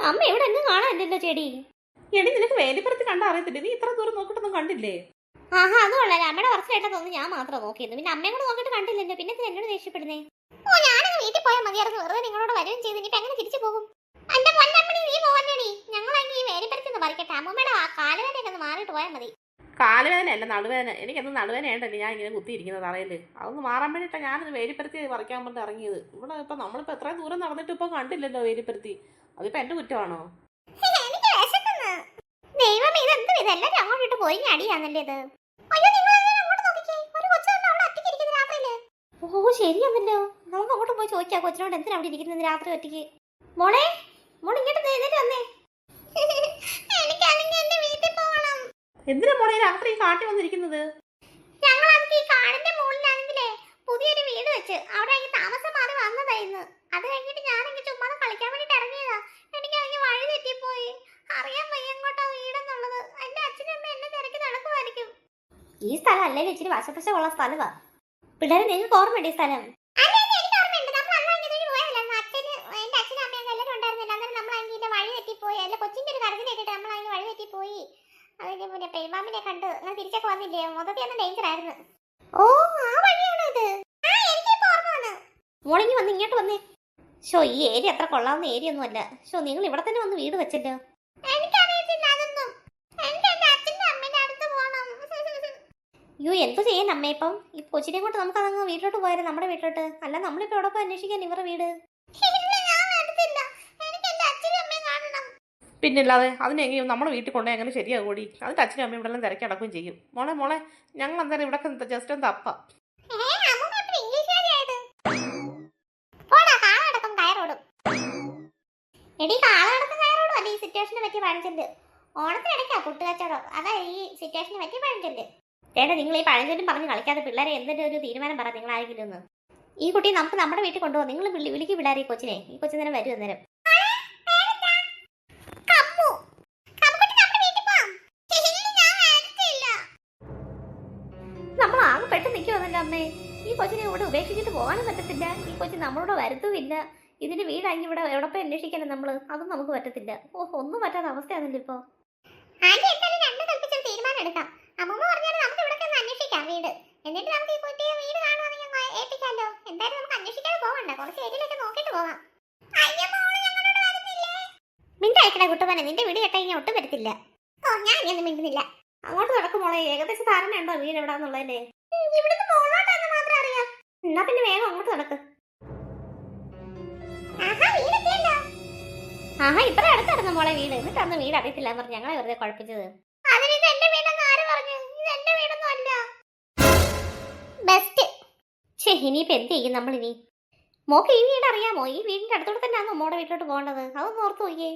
അമ്മ ഇവിടെ എങ്ങും കാണാനില്ലല്ലോ ചേടി. എടി നിനക്ക് വേലിപ്പുറത്ത് കണ്ട അറിയത്തില്ല? നീ ഇത്ര ദൂരം നോക്കിട്ടൊന്നും കണ്ടില്ലേ? ആഹാ അത് കൊള്ളാം. അമ്മയുടെ കുറച്ചായിട്ട് തോന്നുന്നു ഞാൻ മാത്രം നോക്കിയിരുന്നു. പിന്നെ അമ്മയും കൂടെ നോക്കിട്ട് കണ്ടില്ലല്ലോ. പിന്നെ എന്നോട് ദേഷ്യപ്പെടുന്നേ? ഓ ഞാനങ്ങ് വീട്ടിൽ പോയാൽ മതിയായിരുന്നു വെറുതെ നിങ്ങളോട് വരും ചെയ്ത്. ഇനിയിപ്പോ എങ്ങനെ തിരിച്ചു പോകും? എന്റെ പൊന്നമ്മണി നീ പോവന്നേടി ഞങ്ങൾ ഈ വേലിപ്പുറത്ത് ഒന്ന് പറിക്കട്ടെ. അമ്മമ്മയുടെ ആ കാലുവേദനയൊക്കെ ഒന്ന് മാറിയിട്ട് പോയാൽ മതി. കാലുവേദന അല്ല നടുവേദന. എനിക്കൊന്ന് നടുവേദന ഉണ്ടല്ലേ ഞാൻ ഇങ്ങനെ കുത്തിയിരിക്കുന്നത് അറിയില്ല അതൊന്ന് മാറാൻ വേണ്ടിയിട്ടാണ് ഞാനത് വേലിപ്പരുത്തി പറിക്കാൻ വേണ്ടി ഇറങ്ങിയത്. ഇവിടെ ഇപ്പൊ നമ്മളിപ്പോ എത്ര ദൂരം നടന്നിട്ട് ഇപ്പൊ കണ്ടില്ലല്ലോ വേലിപ്പരുത്തി അതിപ്പോ എന്റെ കുറ്റമാണോ? ദൈവമേ ഇതെന്ത് അങ്ങോട്ടിട്ട് പോയി അടിയാന്നല്ലേ ഇത്? അയ്യോ നിങ്ങൾ അങ്ങോട്ട് നോക്കിക്കേ. ഒരു കൊച്ചു അവിടെ ഒറ്റയ്ക്ക് ഇരിക്കുന്നത് ഓ ശരിയാണല്ലോ. നമുക്ക് അങ്ങോട്ട് പോയി ചോദിക്കാം കൊച്ചിനോട് എന്തിനാ അവിടെ ഇരിക്കുന്നത് രാത്രി ഒറ്റയ്ക്ക്? മോളെ മോൾ ഇങ്ങോട്ട് എഴുന്നേറ്റ് വന്നേ. എനിക്കാണെങ്കിൽ എന്റെ വീട്ടിൽ പോകണം. എന്തിനാ മോളെ രാത്രി കാട്ടി വന്നിരിക്കുന്നത്? ഞങ്ങളാണെങ്കിൽ ഈ കാടിന്റെ മുകളിലാണെങ്കിലേ പുതിയൊരു വീട് വെച്ച്. അവിടെ താമസം മാറി വന്നതായിരുന്നു അത് കഴിഞ്ഞിട്ട് ഞാനെങ്കിൽ ചുമ്മാ കളിക്കാൻ വേണ്ടിട്ട് ഇറങ്ങിയതാ എനിക്കാണെങ്കിൽ വഴി തെറ്റിപ്പോയി അറിയാൻ വയ്യ എങ്ങോട്ടാ വീടെന്നുള്ളത് എന്റെ അച്ഛനും അമ്മ എന്നെ തിരക്കി നടക്കുമായിരിക്കും ഈ സ്ഥലം അല്ലെങ്കിൽ ഇച്ചിരി വശപ്പശമുള്ള സ്ഥലമാ? പിള്ളേരെ നിങ്ങൾക്ക് ഓർമ്മയുണ്ട് ഈ സ്ഥലം? പെരുമാമിനെ കണ്ട്. ഞാൻ തിരിച്ചൊക്കെ വന്നില്ലേ? മൊത്തത്തിൽ ഒന്ന് ഡേഞ്ചർ ആയിരുന്നു. ഓ ആ വഴിയാണോ ഇത്? മോളിങ്ങി വന്ന്. ഇങ്ങോട്ട് വന്നേ. ഷോ ഈ ഏരിയ അത്ര കൊള്ളാവുന്ന ഏരിയ ഒന്നും അല്ല ഷോ നിങ്ങൾ ഇവിടെ തന്നെ വന്ന് വീട് വെച്ചല്ലോ. അയ്യോ എന്തു ചെയ്യാൻ? അമ്മ ഇപ്പം ഈ കൊച്ചിനെ കൊണ്ട് നമുക്ക് അതങ്ങ് വീട്ടിലോട്ട് പോയാലും? നമ്മുടെ വീട്ടിലോട്ട്. അല്ല നമ്മളിപ്പോ എവിടെ പോയി അന്വേഷിക്കാൻ ഇവരുടെ വീട്? പിന്നില്ലാതെ അതിനെങ്കിലും നമ്മുടെ വീട്ടിൽ കൊണ്ടേ അങ്ങനെ ശരിയാകൂടി. കൂടി അതിന്റെ അച്ഛനും അമ്മയും ഇവിടെ എല്ലാം തിരക്കി അടക്കുകയും ചെയ്യും. മോളെ മോളെ ഞങ്ങൾ എന്തായാലും ഇവിടെ ജസ്റ്റ് ഒന്ന് തപ്പ. എടി കാളടക്കം കയറോടും അല്ല ഈ സിറ്റുവേഷനെ പറ്റി പഴഞ്ചൊല്ല്? ഓണത്തിനിടയ്ക്കാ പുട്ടുകച്ചവടം അതാ ഈ സിറ്റുവേഷനെ പറ്റി പഴഞ്ചൊല്ല്. ചേട്ടാ നിങ്ങൾ ഈ പഴഞ്ചൊല്ലും പറഞ്ഞ് കളിക്കാതെ പിള്ളേരെ എന്തിന്റെ ഒരു തീരുമാനം പറ നിങ്ങൾ ആരെങ്കിലും ഒന്ന് ഈ കുട്ടി നമുക്ക് നമ്മുടെ വീട്ടിൽ കൊണ്ടുപോകാം നിങ്ങൾ വിളി വിളിക്ക് വിടാറി ഈ കൊച്ചിനെ. ഈ കൊച്ചു നേരം വരും അന്നേരം. നമ്മൾ ആകെ പെട്ട് നിൽക്കുമെന്നല്ലോ അമ്മേ. ഈ കൊച്ചിനെ ഇവിടെ ഉപേക്ഷിച്ചിട്ട് പോകാനും പറ്റത്തില്ല. ഈ കൊച്ചു നമ്മളോട് വരുത്തുമില്ല ഇതിന് വീടാങ്ങി ഇവിടെ എവിടെ പോയി നമ്മൾ? അതും നമുക്ക് പറ്റത്തില്ല. ഓ ഒന്നും പറ്റാത്ത അവസ്ഥയാണല്ലോ ഇപ്പൊ. തീരുമാനം എടുക്കാം അമ്മമ്മ പറഞ്ഞാൽ നമുക്ക് ഇവിടെ ഒന്ന് അന്വേഷിക്കാം വീട് എന്നിട്ട് നമുക്ക് ഈ കുട്ടിയെ വീട് കാണുവാണെങ്കിൽ ഏൽപ്പിക്കാമല്ലോ എന്തായാലും നമുക്ക് അന്വേഷിക്കാതെ പോകണ്ട കുറച്ച് ഏരിയയിലൊക്കെ നോക്കിയിട്ട് പോകാം മിണ്ട അയക്കട കുട്ടുമനെ. നിന്റെ വീട് കേട്ടാ ഇനി ഒട്ടും വരത്തില്ല. ഓ ഞാൻ ഇങ്ങനെ മിണ്ടുന്നില്ല. അങ്ങോട്ട് നടക്കുമ്പോളെ ഏകദേശം ധാരണ ഉണ്ടോ വീട് എവിടാന്നുള്ളതല്ലേ ഇവിടുന്ന് മോളോട്ടാന്ന് മാത്രം അറിയാം. എന്നാ പിന്നെ വേഗം അങ്ങോട്ട് നടക്ക്. ആഹാ ഇത്ര അടുത്തായിരുന്നു മോളെ വീട്. എന്നിട്ട് അന്ന് വീട് അറിയത്തില്ല പറഞ്ഞ് ഞങ്ങളെ വെറുതെ കുഴപ്പിച്ചത്. ബെസ്റ്റ് ഛേ ഇനിയിപ്പോൾ എന്ത് ചെയ്യും നമ്മൾ ഇനി മോക്ക് ഈ വീട് അറിയാമോ? ഈ വീടിന്റെ അടുത്തോടെ തന്നെയാണോ മോടെ വീട്ടിലോട്ട് പോകേണ്ടത്? അതൊന്ന് ഓർത്ത് നോക്കിയേ.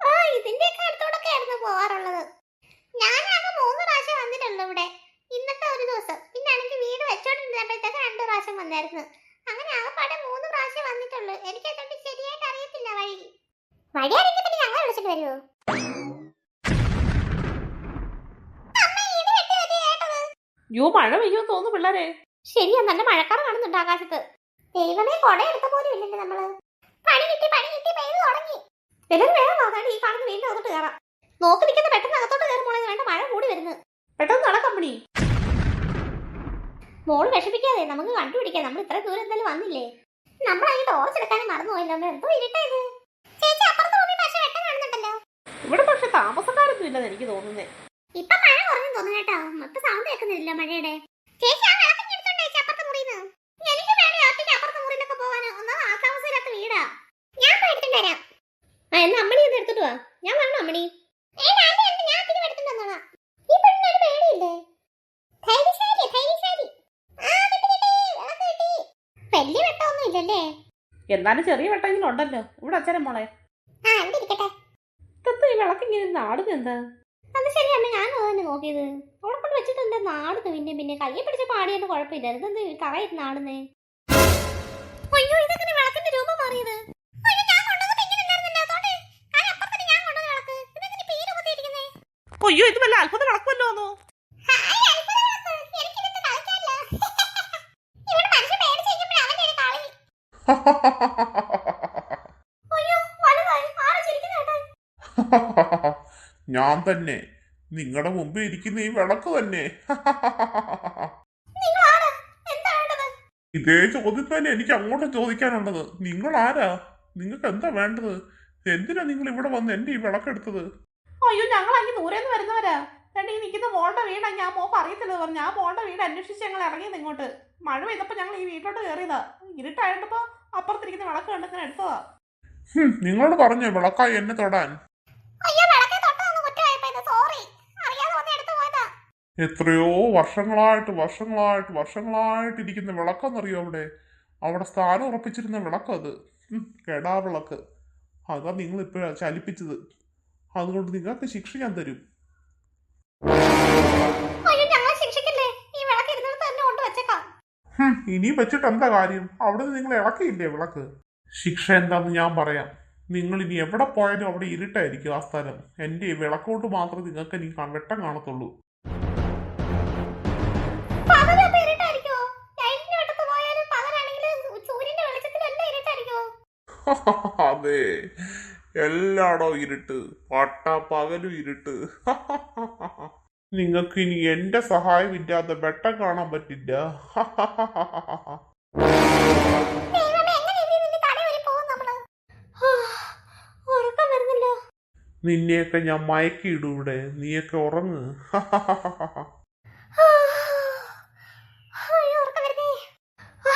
ആ ഇതിന്റെയൊക്കെ അടുത്തോടൊക്കെ ആയിരുന്നു പോവാറുള്ളത് ഞാനാകെ മൂന്ന് പ്രാവശ്യം വന്നിട്ടുള്ളൂ ഇവിടെ. ഇന്നത്തെ ഒരു ദിവസം. പിന്നെ എനിക്ക് വീട് വെച്ചോണ്ടിരുന്നപ്പോഴത്തേക്ക് രണ്ട് പ്രാവശ്യം വന്നായിരുന്നു. അങ്ങനെ ആകെപ്പാടെ മൂന്ന് പ്രാവശ്യം വന്നിട്ടുള്ളൂ. എനിക്ക് അതുകൊണ്ട് ശരിയായിട്ട് അറിയത്തില്ല വഴി. വഴി അറിയില്ല പിന്നെ ഞങ്ങൾ വിളിച്ചിട്ട് വരുമോ യോ മഴ പെയ്യുമെന്ന് തോന്നുന്നു പിള്ളേരെ. ശരിയാ നല്ല മഴക്കാർ കാണുന്നുണ്ട് ആകാശത്ത്. ദൈവമേ കൊട എടുത്ത പോലും ഇല്ലല്ലേ നമ്മൾ. പണി കിട്ടി പണി കിട്ടി പെയ്ത് തുടങ്ങി. എല്ലാവരും വേഗം നോക്കാണ്ട് ഈ കാണുന്ന വീണ്ടും അകത്തോട്ട് കയറാം. നോക്കി നിൽക്കുന്ന പെട്ടെന്ന് അകത്തോട്ട് കയറി മോളെ വേണ്ട മഴ കൂടി വരുന്നു. പെട്ടെന്ന് നടക്കമ്പണി മോൾ വിഷമിക്കാതെ നമുക്ക് കണ്ടുപിടിക്കാം നമ്മൾ ഇത്ര ദൂരം എന്തായാലും വന്നില്ലേ? നമ്മൾ ഈ ടോർച്ച് എടുക്കാനും മറന്നുപോയില്ല നമ്മൾ എന്തോ ഇരുട്ടായത് ചേച്ചി അപ്പുറത്ത് പോയി പക്ഷെ വെട്ടം കാണുന്നുണ്ടല്ലോ. ഇവിടെ പക്ഷെ താമസക്കാരൊന്നും ഇല്ലെന്ന് എനിക്ക് തോന്നുന്നേ. ഇപ്പൊ മഴ കുറഞ്ഞു തോന്നുന്നു കേട്ടോ. മൊത്തം സൗണ്ട് കേൾക്കുന്നില്ല മഴയുടെ. ചേച്ചി ആ വരാം ആ എന്നാ അമ്മണി ഒന്ന് എടുത്തിട്ട് വാ. ഞാൻ വരണം അമ്മണി? വലിയ വെട്ടമൊന്നും ഇല്ലല്ലേ? എന്നാലും ചെറിയ വെട്ടെങ്കിലും ഉണ്ടല്ലോ. ഇവിടെ അച്ഛനെ മോളെ. ആ ഇവിടെ ഇരിക്കട്ടെ. ഇത്തത്തെ ഈ വിളക്ക് ഇങ്ങനെ നാടുന്നത് എന്താ? അത് ഞാൻ അതന്നെ തന്നെ നോക്കിയത്. അവിടെ കൊണ്ട് വെച്ചിട്ട് എന്താ നാടുന്നു പിന്നെ പിന്നെ? കയ്യെ പിടിച്ച പാടിയതിന്റെ കുഴപ്പമില്ല. ഇതെന്ത് തറയിൽ നാടുന്നേ അയ്യോ ഇതെങ്ങനെ ഒരു ഇത് വല്ല അത്ഭുതം നടക്കുമല്ലോ എന്നോ ഞാൻ തന്നെ. നിങ്ങളുടെ മുമ്പിൽ ഇരിക്കുന്ന ഈ വിളക്ക് തന്നെ. നിങ്ങൾ ആരാ? വേണ്ടത്? ഇതേ ചോദ്യം തന്നെ എനിക്ക് അങ്ങോട്ട് ചോദിക്കാനുള്ളത്. നിങ്ങൾ ആരാ? നിങ്ങൾക്ക് എന്താ വേണ്ടത്? എന്തിനാ നിങ്ങൾ ഇവിടെ വന്ന് എന്റെ ഈ വിളക്കെടുത്തത്? അയ്യോ ഞങ്ങൾ അങ്ങ് ദൂരെ നിന്ന് വരുന്നവരാ. രണ്ട് ഈ നിൽക്കുന്ന മോളുടെ വീടാ. ഞാൻ മോ പറയത്തില്ല പറഞ്ഞു. ഞാൻ മോളുടെ വീട് അന്വേഷിച്ച് ഞങ്ങൾ ഇറങ്ങിയത് ഇങ്ങോട്ട്. മഴ പെയ്തപ്പോൾ ഞങ്ങൾ ഈ വീട്ടിലോട്ട് കയറിയതാ ഇരുട്ടായിട്ടപ്പോൾ അപ്പുറത്തിരിക്കുന്ന വിളക്ക് കണ്ടിങ്ങനെ എടുത്തതാ. ഹും, നിങ്ങളോട് പറഞ്ഞു വിളക്കായി എന്നെ തൊടാൻ. എത്രയോ വർഷങ്ങളായിട്ട് വർഷങ്ങളായിട്ട് വർഷങ്ങളായിട്ട് ഇരിക്കുന്ന വിളക്കെന്നറിയോ അവിടെ? അവിടെ സ്ഥാനം ഉറപ്പിച്ചിരുന്ന വിളക്കത്. ഉം, കെടാ വിളക്ക്. അതാ നിങ്ങൾ ഇപ്പോഴാ ചലിപ്പിച്ചത്. അതുകൊണ്ട് നിങ്ങൾക്ക് ശിക്ഷ ഞാൻ തരും. അയ്യോ ഞങ്ങളെ ശിക്ഷിക്കില്ലേ? ഈ വിളക്ക് ഇരുന്നിടത്ത് തന്നെ കൊണ്ട് വെച്ചേക്കാം. ഹും, ഇനി വെച്ചിട്ട് എന്താ കാര്യം? അവിടെ നിന്ന് നിങ്ങൾ ഇളക്കിയില്ലേ വിളക്ക്? ശിക്ഷ എന്താന്ന് ഞാൻ പറയാം. നിങ്ങൾ ഇനി എവിടെ പോയാലും അവിടെ ഇരുട്ടായിരിക്കും ആ സ്ഥലം. എന്റെ ഈ വിളക്കോട്ട് മാത്രമേ നിങ്ങൾക്ക് ഇനി കണ്ടെട്ടം വെട്ടം കാണത്തുള്ളൂ അതെ. എല്ലാടോ ഇരുട്ട്. പട്ട പകലും ഇരുട്ട്. നിങ്ങൾക്ക് ഇനി എന്റെ സഹായം ഇല്ലാതെ വെട്ടം കാണാൻ പറ്റില്ല. നിന്നെയൊക്കെ ഞാൻ മയക്കിയിടൂടെ നീയൊക്കെ ഉറങ്ങ് ഹാ, അയ്യോ ഉറക്കം വരുന്നേ ആ,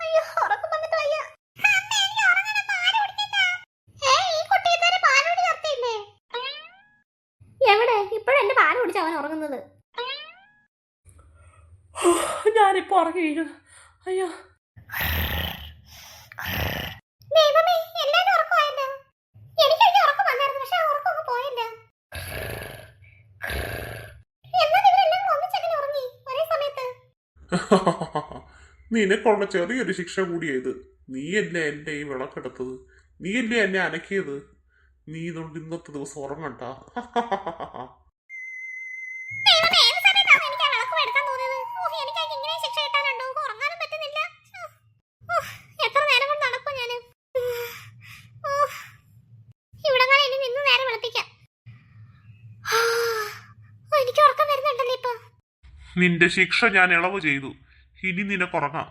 അയ്യോ ഉറക്കം വന്നിട്ട് വയ്യ അമ്മേ, എനിക്ക് ഉറങ്ങണം, പാൽ കുടിക്കണ്ട. ഏ, ഈ കുട്ടി ഇതുവരെ പാൽ കുടി നിർത്തിയില്ലേ? എവിടെ ഇപ്പോഴും എന്റെ പാൽ കുടിച്ച അവൻ ഉറങ്ങുന്നത് ഞാനിപ്പോൾ ഉറങ്ങി വീഴും അയ്യോ ദൈവമേ എല്ലാരും ഉറക്കമായല്ലോ എനിക്കൊക്കെ ഉറക്കം വന്നായിരുന്നു പക്ഷെ ആ ഉറക്കം അങ്ങ് പോയല്ലോ എന്നാൽ ഇവരെല്ലാം ഒന്നിച്ചെങ്ങനെ ഉറങ്ങി ഒരേ സമയത്ത്? നിനക്കുള്ള ചെറിയൊരു ശിക്ഷ കൂടിയത് നീയല്ലേ എന്റെ ഈ വിളക്കെടുത്തത്? നീയല്ലേ എന്നെ അനക്കിയത്? നീ ഇതുകൊണ്ട് ഇന്നത്തെ ദിവസം ഉറങ്ങണ്ട ദൈവമേ ഏത് സമയത്താണ് എനിക്ക് ആ വിളക്ക് എടുക്കാൻ തോന്നിയത് ഓ എനിക്കായി ഇങ്ങനെ ശിക്ഷ കിട്ടാനുണ്ടോ ഉറങ്ങാനും പറ്റുന്നില്ല ഓ, എത്ര നേരം കൊണ്ട് നടക്കും ഞാൻ ഇവിടെ ഞാൻ ഇനി നിന്ന് നേരം വിളിപ്പിക്കാം എനിക്ക് ഉറക്കം വരുന്നുണ്ടല്ലോ ഇപ്പൊ നിന്റെ ശിക്ഷ ഞാൻ ഇളവ് ചെയ്തു. ഇനി നിനക്കുറങ്ങാം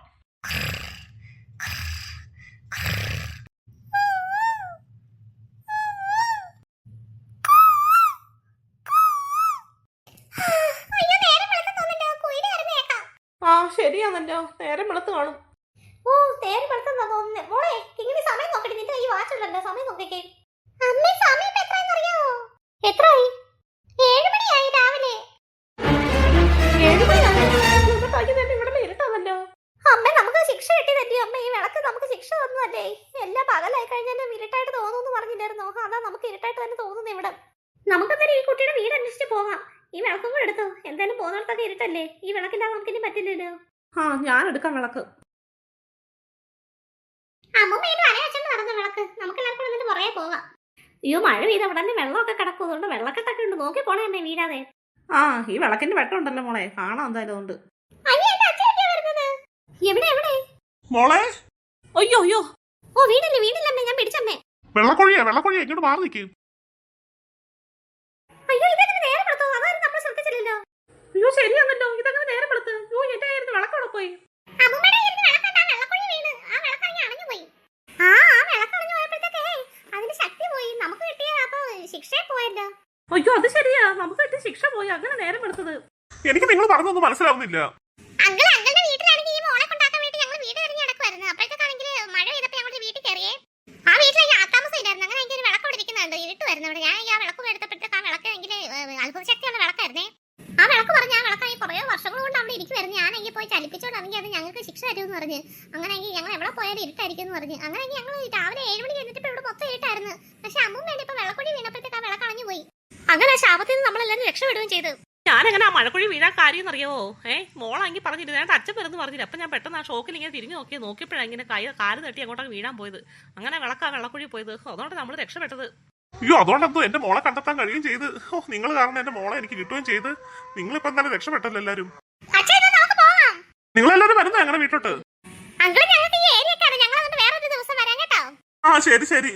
ആ ശരിയാണല്ലോ നേരം വെളുത്ത് കാണും. ഓ നേരം വെളുത്തെന്നാ തോന്നുന്നു. മോളെ ഇങ്ങനെ സമയം നോക്കടി നിന്റെ ഈ വാച്ചുണ്ടല്ലോ സമയം നോക്കിക്കേ. അമ്മേ സമയം ഇപ്പൊ എത്രയെന്ന് എത്രയായി നമുക്ക് ശിക്ഷ കിട്ടിയതല്ലേ? അമ്മ ഈ വിളക്ക് നമുക്ക് ശിക്ഷ തന്നതല്ലേ? എല്ലാം പകലായി കഴിഞ്ഞാലും ഇരുട്ടായിട്ട് തോന്നുന്നു പറഞ്ഞില്ലായിരുന്നോ? അതാ നമുക്ക് ഇരുട്ടായിട്ട് തന്നെ തോന്നുന്നു ഇവിടെ. നമുക്കന്നേരം ഈ കുട്ടിയുടെ വീട് അന്വേഷിച്ച് പോകാം. ഈ വിളക്കും കൂടെ എടുത്തു. എന്തായാലും പോകുന്നിടത്തൊക്കെ ഇരുട്ടല്ലേ? ഈ വിളക്കില്ലാതെ നമുക്കിനി പറ്റില്ലല്ലോ. ആ ഞാൻ എടുക്കാം വിളക്ക്. അമ്മൂമ്മേനും അരയച്ചണ്ട് നടന്ന വിളക്ക്? നമുക്ക് എല്ലാവർക്കും എന്നിട്ട് പുറകെ പോകാം. അയ്യോ മഴ പെയ്ത അവിടെ തന്നെ വെള്ളമൊക്കെ കിടക്കും. അതുകൊണ്ട് വെള്ളക്കെട്ടൊക്കെ ഉണ്ട്. നോക്കി പോണേ അമ്മേ വീഴാതെ. ആ ഈ വിളക്കിന്റെ വെട്ടം ഉണ്ടല്ലോ മോളെ. കാണാം എന്തായാലും ഉണ്ട് എവിടെ എവിടെ? മോളെ? അയ്യോ അയ്യോ. ഓ വീടില്ലേ അമ്മേ ഞാൻ പിടിച്ചമ്മേ. വെള്ളക്കൊഴിയാ വെള്ളക്കൊഴിയാ ഇങ്ങോട്ട് മാറി നിൽക്കും അയ്യോ ഇതെങ്ങനെ നേരെ പെടുത്തോ? അതാരും നമ്മൾ ശ്രദ്ധിച്ചില്ലല്ലോ. അയ്യോ ശരിയാണല്ലോ. ഇതെങ്ങനെ നേരെ പെടുത്ത്. അയ്യോ എന്റെ ആ വിളക്കണി അണഞ്ഞു പോയി. ആ ആ വിളക്കണഞ്ഞു പോയപ്പോഴത്തേക്കേ അതിന്റെ ശക്തി പോയി. നമുക്ക് കിട്ടിയ അപ്പൊ ശിക്ഷ പോയല്ലോ. അയ്യോ അത് ശരിയാ. നമുക്ക് കിട്ടിയ ശിക്ഷ പോയി. അങ്ങനെ നേരം എടുത്തത്. എനിക്ക് നിങ്ങൾ പറഞ്ഞൊന്നും മനസ്സിലാവുന്നില്ല അങ്കിൾ അങ്കിളുടെ വീട്ടിലാണെങ്കിൽ ഈ മോളെ കൊണ്ടാക്കാൻ വേണ്ടി ഞങ്ങൾ വീട് എറിഞ്ഞ് നടക്കുമായിരുന്നു അപ്പോഴത്തേക്കാണെങ്കിൽ മഴ പെയ്തപ്പോൾ ഞങ്ങളുടെ വീട്ടിൽ കയറിയേ ആ വീട്ടിൽ ഈ ആത്താമസം ഇല്ലായിരുന്നു അങ്ങനെ എനിക്ക് ഒരു വിളക്ക് ഇവിടെ ഇരിക്കുന്നുണ്ട് ഇരുട്ട് വരുന്നു ഇവിടെ ഞാൻ ഈ ആ വിളക്ക് എടുത്തപ്പോഴത്തേക്ക് ആ വിളക്ക് എങ്കിൽ അത്ഭുത ശക്തിയുള്ള വിളക്കായിരുന്നേ ആ വിളക്ക് പറഞ്ഞ ആ വിളക്കായി കുറേ വർഷങ്ങൾ കൊണ്ട് അവിടെ ഇരിക്കുമായിരുന്നു ഞാനെങ്കിൽ പോയി ചലിപ്പിച്ചോണ്ടാണെങ്കിൽ അത് ഞങ്ങൾക്ക് ശിക്ഷ തരുമെന്ന് പറഞ്ഞ് അങ്ങനെയെങ്കിൽ ഞങ്ങൾ എവിടെ പോയാലും ഇരുട്ടായിരിക്കും എന്ന് പറഞ്ഞ്. അങ്ങനെയെങ്കിൽ ഞങ്ങൾ രാവിലെ ഏഴ് മണി കഴിഞ്ഞിട്ട് ഇവിടെ മൊത്തം ഇരുട്ടായിരുന്നു. പക്ഷെ അമ്മും വേണ്ടി ഇപ്പൊ വിളക്കൊടി വീണപ്പോഴത്തേക്ക് ആ വിളക്കളഞ്ഞു പോയി. അങ്ങനെ ശാപത്തിൽ നിന്ന് നമ്മളെല്ലാവരും രക്ഷപ്പെടുകയും ചെയ്തു. ഞാനെങ്ങനെ ആ മഴക്കുഴി വീഴാൻ കാര്യം എന്നറിയാവോ ഏ മോളാങ്കി പറഞ്ഞിരുന്നു. ഞാൻ അച്ഛൻ വരുന്നു പറഞ്ഞില്ല അപ്പൊ ഞാൻ പെട്ടെന്ന് ആ ഷോക്കിൽ ഇങ്ങനെ തിരിഞ്ഞു നോക്കി നോക്കിയപ്പോഴാണ് ഇങ്ങനെ കൈ കാൽ തട്ടി അങ്ങോട്ടൊക്കെ വീഴാൻ പോയത്. അങ്ങനെ വിളക്കാ വെള്ളക്കുഴി പോയത്. അതുകൊണ്ട് നമ്മൾ രക്ഷപ്പെട്ടത്. അയ്യോ അതുകൊണ്ടെന്തോ എന്റെ മോളെ കണ്ടെത്താൻ കഴിയുകയും ചെയ്ത്. ഓ നിങ്ങൾ കാരണം എന്റെ മോളെ എനിക്ക് കിട്ടുകയും ചെയ്ത്. നിങ്ങളിപ്പോ എന്തായാലും രക്ഷപ്പെട്ടല്ലോ എല്ലാരും നിങ്ങളെല്ലാരും വരുന്നോ ഞങ്ങളുടെ വീട്ടോട്ട് ഞങ്ങൾക്ക് ഈ ഞങ്ങൾ ദിവസം വരാം കേട്ടോ. ആ ശരി ശരി.